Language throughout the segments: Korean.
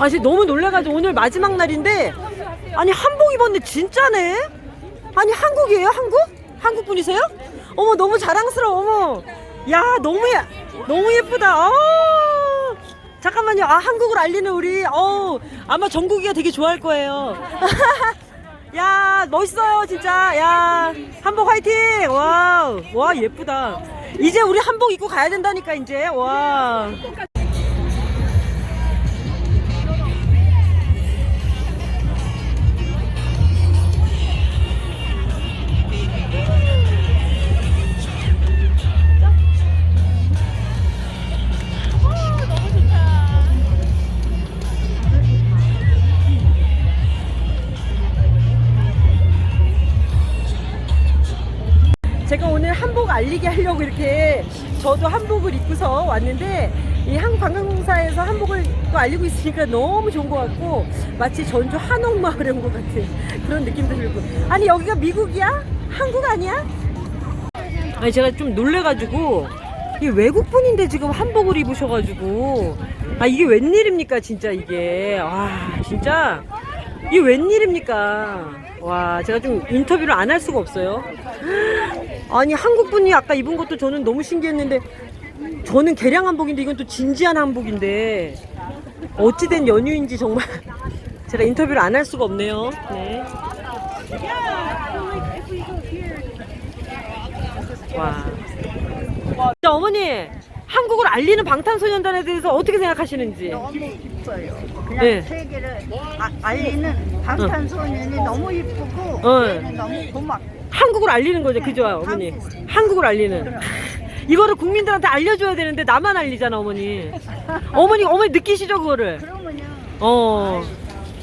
아, 진짜 너무 놀라가지고 오늘 마지막 날인데 아니 한복 입었는데 진짜네? 아니 한국이에요? 한국? 한국 분이세요? 어머 너무 자랑스러워. 어머. 야 너무 예 너무 예쁘다. 아, 잠깐만요. 아 한국을 알리는 우리 어 아마 정국이가 되게 좋아할 거예요. 야 멋있어요 진짜. 야 한복 화이팅. 와우 와 예쁘다. 이제 우리 한복 입고 가야 된다니까 이제 와. 한복 알리게 하려고 이렇게 저도 한복을 입고서 왔는데 이 한국관광공사에서 한복을 또 알리고 있으니까 너무 좋은 것 같고 마치 전주 한옥마을에 온 것 같은 그런 느낌도 들고. 아니 여기가 미국이야? 한국 아니야? 아니 제가 좀 놀래가지고 이 외국분인데 지금 한복을 입으셔가지고. 아 이게 웬일입니까 진짜 이게? 와 진짜? 이게 웬일입니까? 와 제가 좀 인터뷰를 안 할 수가 없어요 아니 한국 분이 아까 입은 것도 저는 너무 신기했는데 저는 개량 한복인데 이건 또 진지한 한복인데 어찌된 연유인지 정말 제가 인터뷰를 안 할 수가 없네요 네. 와. 자, 어머니 한국을 알리는 방탄소년단에 대해서 어떻게 생각하시는지 너무 이뻐요. 그냥 네. 세계를 아- 알리는 방탄소년이 너무 이쁘고 어. 얘는 너무 고맙고 한국을 알리는 거죠. 그죠 어머니? 한국을. 알리는. 이거를 국민들한테 알려줘야 되는데 나만 알리잖아 어머니. 어머니 어머니 느끼시죠 그거를? 그러면요. 어.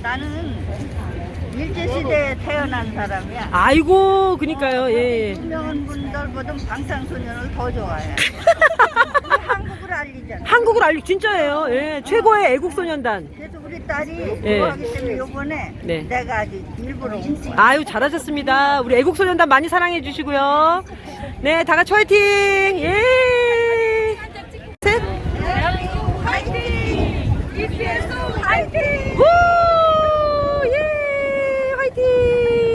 나는 일제시대에 태어난 사람이야. 아이고 그니까요. 예, 예. 유명한 분들보다 방탄소년을 더 좋아해. 우리 한국을 알리잖아. 한국을 알리 진짜예요. 예 최고의 애국소년단. 우리 딸이 예. 좋아하기 때문에 요번에 네. 내가 아주 일부러 온 거야. 아유 잘하셨습니다 우리 애국소년단 많이 사랑해 주시고요 네 다 같이 화이팅 예